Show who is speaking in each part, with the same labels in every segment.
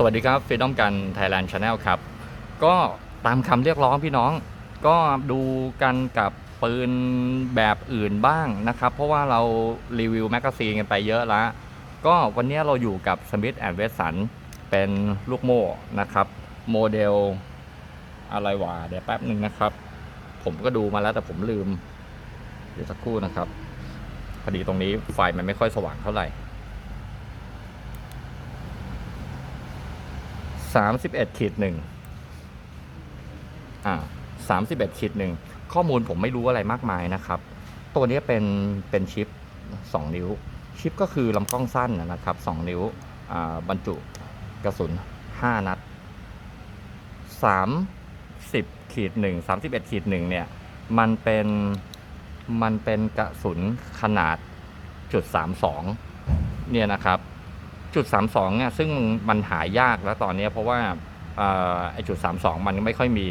Speaker 1: สวัสดีครับฟ r ีดอมกันไทยแลนด์ชาแนลครับ ก็ตามคำเรียกร้องพี่น้อง ก็ดูกันกับปืนแบบอื่นบ้างนะครับ เพราะว่าเรารีวิวแมกกาซีนกันไปเยอะแล้วก็วันนี้เราอยู่กับ Smith w e s s o n เป็นลูกโม่นะครับ โมเดลอะไรวะเดี๋ยวแป๊บหนึ่งนะครับ ผมก็ดูมาแล้วแต่ผมลืม เดี๋ยวสักครู่นะครับพอดีตรงนี้ไฟมันไม่ค่อยสว่างเท่าไหร่ สามสิบเอ็ดขีดหนึ่งอ่าสามสิบเอ็ดขีดหนึ่งข้อมูลผมไม่รู้อะไรมากมายนะครับ ตัวนี้เป็นเป็นชิปสองนิ้ว ชิปก็คือลำกล้องสั้นนะครับสองนิ้วบรรจุกระสุนห้านัดสามสิบขีดหนึ่งสามสิบเอ็ดขีดหนึ่งเนี่ย มันเป็นมันเป็นกระสุนขนาดจุดสามสองเนี่ยนะครับ จุด 32เนี่ยซึ่งมันหายากแล้วตอนนี้เพราะว่าเอ่อไอจุด 32 มันไม่ค่อยมี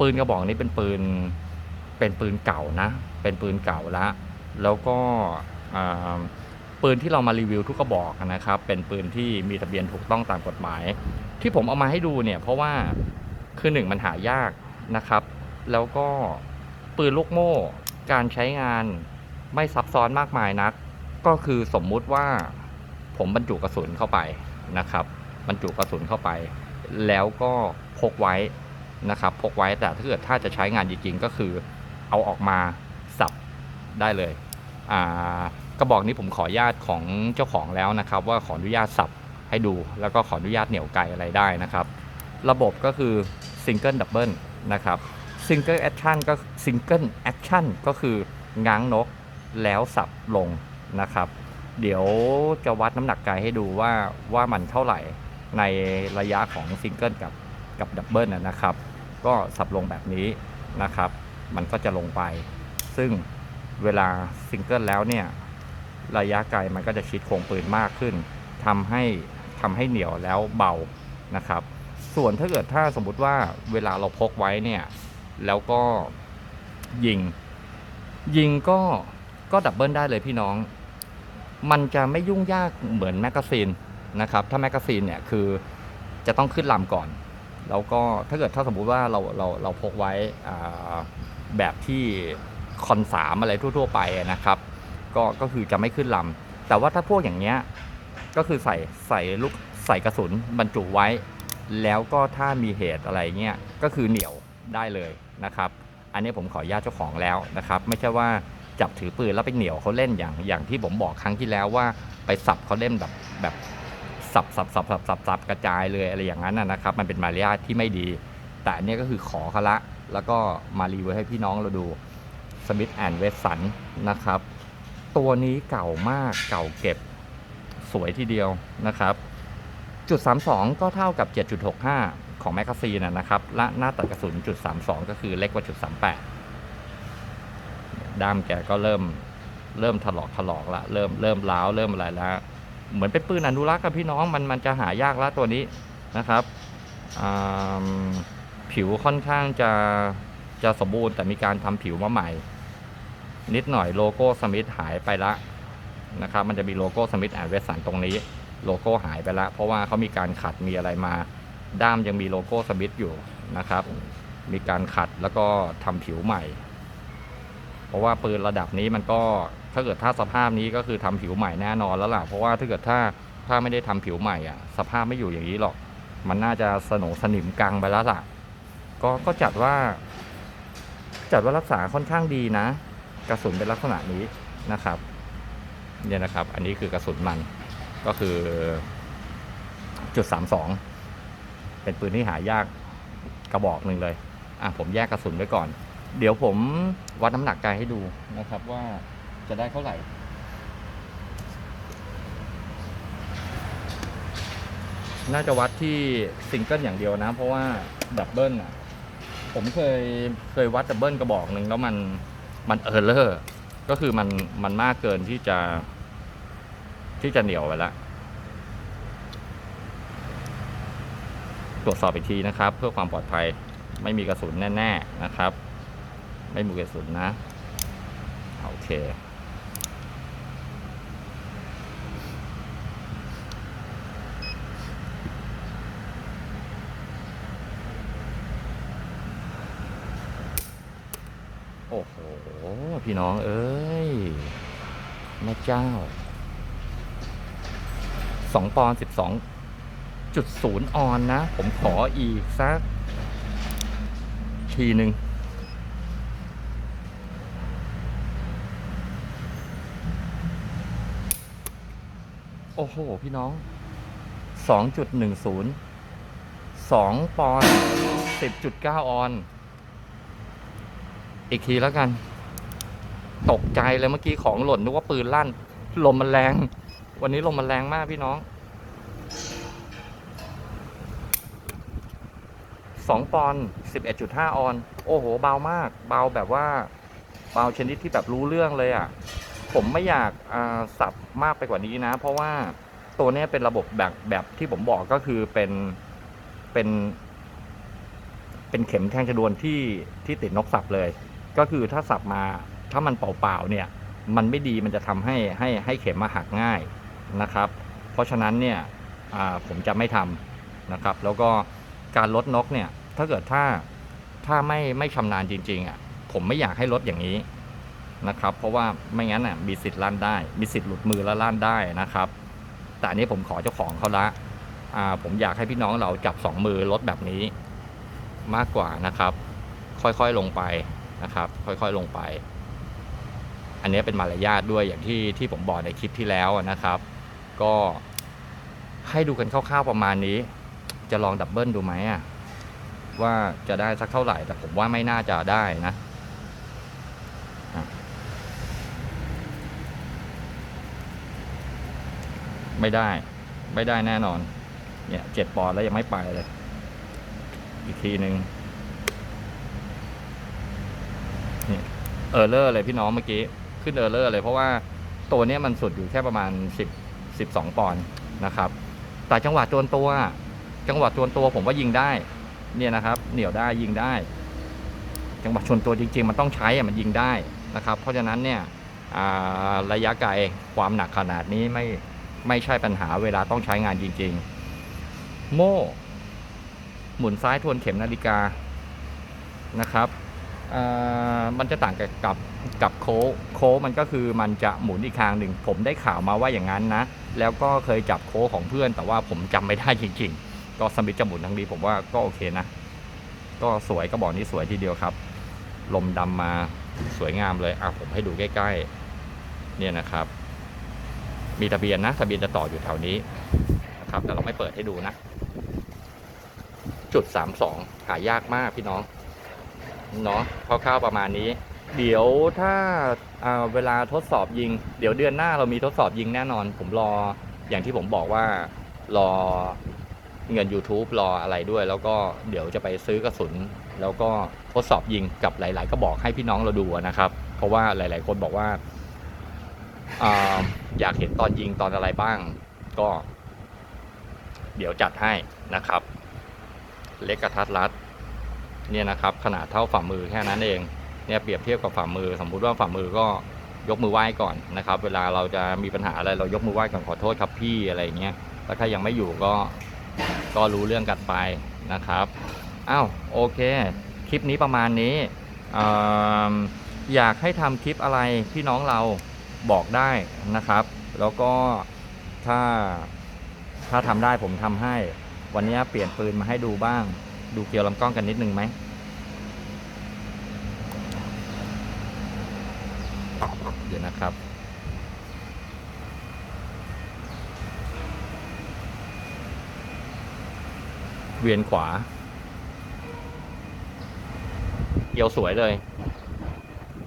Speaker 1: ปืนกระบอกนี้เป็นปืนเป็นปืนเก่านะ เป็นปืนเก่าล้วแล้วก็ปืนที่เรามารีวิวทุกกระบอกนะครับ เป็นปืนที่มีทะเบียนถูกต้องตามกฎหมาย ที่ผมเอามาให้ดูเนี่ยเพราะว่าคือหนึ่งมันหายากนะครับ แล้วก็ปืนลูกโม่การใช้งานไม่ซับซ้อนมากมายนัก ก็คือสมมุติว่า ผมบรรจุกระสุนเข้าไปนะครับ บรรจุกระสุนเข้าไป แล้วก็พกไว้นะครับ พกไว้แต่ถ้าเกิดถ้าจะใช้งานจริงๆก็คือเอาออกมาสับได้เลยกระบอกนี้ผมขออนุญาตของเจ้าของแล้วนะครับ ว่าขออนุญาตสับให้ดู แล้วก็ขออนุญาตเหนี่ยวไกอะไรได้นะครับ ระบบก็คือซิงเกิลดับเบิลนะครับซิงเกิลแอคชั่นก็ซิงเกิลแอคชั่นก็คือง้างนกแล้วสับลงนะครับ เดี๋ยวจะวัดน้ำหนักกายให้ดูว่าว่ามันเท่าไหร่ในระยะของซิงเกิลกับกับดับเบิลนะครับ ก็สับลงแบบนี้นะครับ มันก็จะลงไป ซึ่งเวลาซิงเกิลแล้วเนี่ยระยะไกลมันก็จะชิดโครงปืนมากขึ้นทำให้ทำให้เหนียวแล้วเบานะครับ ส่วนถ้าเกิดถ้าสมมุติว่าเวลาเราพกไว้เนี่ยแล้วก็ยิง ยิงก็ก็ดับเบิลได้เลยพี่น้อง มันจะไม่ยุ่งยากเหมือนแมกกาซีนนะครับ ถ้าแมกกาซีนเนี่ยคือจะต้องขึ้นลำก่อน แล้วก็ถ้าเกิดถ้าสมมุติว่าเราเราเราพกไว้แบบที่คอนสามอะไรทั่ว ๆ ไปนะครับ ก็ก็คือจะไม่ขึ้นลำแต่ว่าถ้าพวกอย่างเงี้ยก็คือใส่ใส่ลูกใส่กระสุนบรรจุไว้ แล้วก็ถ้ามีเหตุอะไรเงี้ยก็คือเหนียวได้เลยนะครับ อันนี้ผมขออนุญาตเจ้าของแล้วนะครับ ไม่ใช่ว่า จับถือปืนแล้วไปเหนี่ยวเขาเล่นอย่างอย่างที่ผมบอกครั้งที่แล้วว่าไปสับเขาเล่นแบบแบบสับสับสับสับสับสับกระจายเลยอะไรอย่างนั้นนะครับ มันเป็นมารยาทที่ไม่ดี แต่อันนี้ก็คือขอเขาละแล้วก็มารีวิวให้พี่น้องเราดูสมิธแอนด์เวสสันนะครับ ตัวนี้เก่ามากเก่าเก็บสวยทีเดียวนะครับ จุด 32 ก็เท่ากับ 7.65 ของแมกกาซีนนะนะครับ และหน้าตัดกระสุนจุด 32 ก็คือเล็กกว่าจุด 38 ด้ามแกก็เริ่มเริ่มถลอกถลอกละเริ่มเริ่มล้าวเริ่มอะไรแล้วเหมือนเป็นปืนอนุรักษ์กับพี่น้องมันมันจะหายากแล้วตัวนี้นะครับผิวค่อนข้างจะจะสมบูรณ์แต่มีการทำผิวมาใหม่ นิดหน่อยโลโก้สมิธหายไปละนะครับ มันจะมีโลโก้สมิธแอนเวสันตรงนี้ โลโก้หายไปแล้วเพราะว่าเขามีการขัดมีอะไรมา ด้ามยังมีโลโก้สมิธอยู่นะครับ มีการขัดแล้วก็ทำผิวใหม่ เพราะว่าปืนระดับนี้มันก็ถ้าเกิดถ้าสภาพนี้ก็คือทำผิวใหม่แน่นอนแล้วล่ะเพราะว่าถ้าเกิดถ้าถ้าไม่ได้ทำผิวใหม่อะสภาพไม่อยู่อย่างนี้หรอก มันน่าจะสนงสนิมกังไปแล้วล่ะ ก็ก็จัดว่า จัดว่ารักษาค่อนข้างดีนะ กระสุนเป็นลักษณะนี้นะครับเนี่ยนะครับ อันนี้คือกระสุนมันก็คือจุดสามสองเป็นปืนที่หายากกระบอกหนึ่งเลย อะผมแยกกระสุนไว้ก่อน เดี๋ยวผมวัดน้ำหนักกายให้ดูนะครับว่าจะได้เท่าไหร่ น่าจะวัดที่ซิงเกิลอย่างเดียวนะ เพราะว่าดับเบิลอะ ผมเคยเคยวัดดับเบิลกระบอกหนึ่งแล้วมันมันเออเลอร์ ก็คือมันมันมากเกินที่จะ ที่จะเหนียวไปแล้วตรวจสอบอีกทีนะครับ เพื่อความปลอดภัยไม่มีกระสุนแน่ ๆ นะครับ ไม่มีกระสุนนะ โอเค โอ้โห พี่น้องเอ้ยแม่เจ้าสองปอนสิบสองจุดศูนย์ออนนะ ผมขออีกสักทีหนึ่ง โอ้โห พี่น้องสองจุดหนึ่งศูนย์สองปอนสิบจุดเก้าออน อีกทีแล้วกัน ตกใจเลยเมื่อกี้ของหล่นนึกว่าปืนลั่น ลมมันแรง วันนี้ลมมันแรงมากพี่น้องสองปอนสิบเอ็ดจุดห้าออน โอ้โห เบามาก เบาแบบว่า เบาชนิดที่แบบรู้เรื่องเลยอะ่ะ ผมไม่อยากสับมากไปกว่านี้นะ เพราะว่าตัวนี้เป็นระบบแบบแบบที่ผมบอกก็คือเป็นเป็น เป็นเข็มแทงชนวนที่ที่ติดนกสับเลย ก็คือถ้าสับมาถ้ามันเปล่าๆเนี่ย มันไม่ดีมันจะทำให้ให้ให้เข็มมาหักง่ายนะครับ เพราะฉะนั้นเนี่ยผมจะไม่ทำนะครับ แล้วก็การลดนกเนี่ย ถ้าเกิดถ้าถ้าไม่ไม่ชำนาญจริงๆอะผมไม่อยากให้ลดอย่างนี้ นะครับ เพราะว่าไม่งั้นอะมีสิทธิ์ลั่นได้ มีสิทธิ์หลุดมือแล้วลั่นได้นะครับ แต่อันนี้ผมขอเจ้าของเขาละอ่าผมอยากให้พี่น้องเราจับสองมือลดแบบนี้ มากกว่านะครับ ค่อยๆลงไปนะครับ ค่อยๆลงไป อันนี้เป็นมารยาทด้วยอย่างที่ที่ผมบอกในคลิปที่แล้วนะครับ ก็ให้ดูกันคร่าวๆประมาณนี้ จะลองดับเบิลดูไหมอะว่าจะได้สักเท่าไหร่แต่ผมว่าไม่น่าจะได้นะ ไม่ได้ ไม่ได้แน่นอน เนี่ยเจ็ดปอนด์แล้วยังไม่ไปเลย อีกทีหนึ่งนี่เออร์เลอร์เลยพี่น้องเมื่อกี้ ขึ้นเออร์เลอร์เลยเพราะว่าตัวนี้มันสุดอยู่แค่ประมาณสิบสิบสองปอนด์นะครับ แต่จังหวะจวนตัว จังหวะจวนตัวผมว่ายิงได้ เนี่ยนะครับ เหนียวได้ยิงได้ จังหวะชนตัวจริง ๆ มันต้องใช้มันยิงได้นะครับ เพราะฉะนั้นเนี่ยอ่าระยะไกลความหนักขนาดนี้ไม่ ไม่ใช่ปัญหาเวลาต้องใช้งานจริง ๆ โม่ หมุนซ้ายทวนเข็มนาฬิกานะครับมันจะต่างกับกับกับโค้โค้มันก็คือมันจะหมุนอีกทางหนึ่ง ผมได้ข่าวมาว่าอย่างนั้นนะ แล้วก็เคยจับโค้ของเพื่อน แต่ว่าผมจำไม่ได้จริง ๆ ก็สมิธจะหมุนทั้งดีผมว่าก็โอเคนะ ก็สวยก็บอกนี้สวยทีเดียวครับ ลมดำมาสวยงามเลยอะผมให้ดูใกล้ ๆ เนี่ยนะครับ มีทะเบียนนะ ทะเบียนจะต่ออยู่แถวนี้นะครับ แต่เราไม่เปิดให้ดูนะ จุดสามสองหายากมากพี่น้องเนาะคร่าวๆประมาณนี้ เดี๋ยวถ้าอ่าเวลาทดสอบยิง เดี๋ยวเดือนหน้าเรามีทดสอบยิงแน่นอน ผมรออย่างที่ผมบอกว่ารอเงิน YouTube รออะไรด้วย แล้วก็เดี๋ยวจะไปซื้อกระสุน แล้วก็ทดสอบยิงกับหลาย ๆ ก็บอกให้พี่น้องเราดูนะครับ เพราะว่าหลาย ๆ คนบอกว่า อยากเห็นตอนยิงตอนอะไรบ้าง ก็ เดี๋ยวจัดให้นะครับ เล็กกระทัดรัดเนี่ยนะครับ ขนาดเท่าฝ่ามือแค่นั้นเองเนี่ยเปรียบเทียบกับฝ่ามือ สมมุติว่าฝ่ามือก็ยกมือไหว้ก่อนนะครับ เวลาเราจะมีปัญหาอะไรเรายกมือไหว้ก่อนขอโทษครับพี่อะไรเงี้ยแล้วถ้ายังไม่อยู่ก็ก็รู้เรื่องกันไปนะครับอ้าวโอเค คลิปนี้ประมาณนี้ออยากให้ทำคลิปอะไรพี่น้องเรา บอกได้นะครับ แล้วก็ถ้าถ้าทำได้ผมทำให้ วันนี้เปลี่ยนปืนมาให้ดูบ้าง ดูเกลียวลำกล้องกันนิดนึงไหมเดี๋ยวนะครับเวียนขวา เกลียวสวยเลย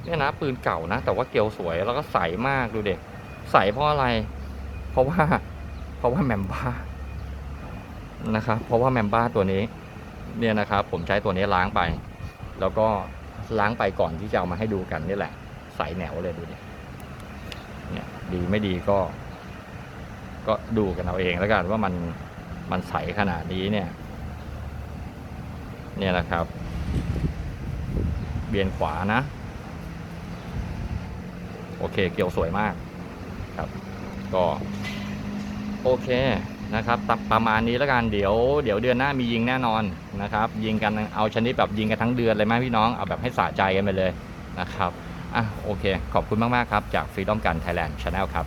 Speaker 1: เนี่ยนะปืนเก่านะ แต่ว่าเกลียวสวยแล้วก็ใสมากดูเด็กใสเพราะอะไร เพราะว่า เพราะว่าแมมบ้านะครับ เพราะว่าแมมบ้าตัวนี้ เนี่ยนะครับ ผมใช้ตัวนี้ล้างไป แล้วก็ล้างไปก่อนที่จะเอามาให้ดูกันนี่แหละ ใสแหนวเลยดูดิเนี่ยดีไม่ดีก็ ก็ดูกันเอาเองแล้วกันว่ามันมันใสขนาดนี้เนี่ย เนี่ยนะครับ เบียนขวานะ โอเคเกี่ยวสวยมากครับ ก็โอเคนะครับตับประมาณนี้แล้วกันเดี๋ยวเดี๋ยวเดือนหน้ามียิงแน่นอนนะครับ ยิงกันเอาชนิดแบบยิงกันทั้งเดือนเลยไหมพี่น้องเอาแบบให้สะใจกันไปเลยนะครับอะโอเค ขอบคุณมาก ๆ ครับ จาก Freedom Gun Thailand Channel ครับ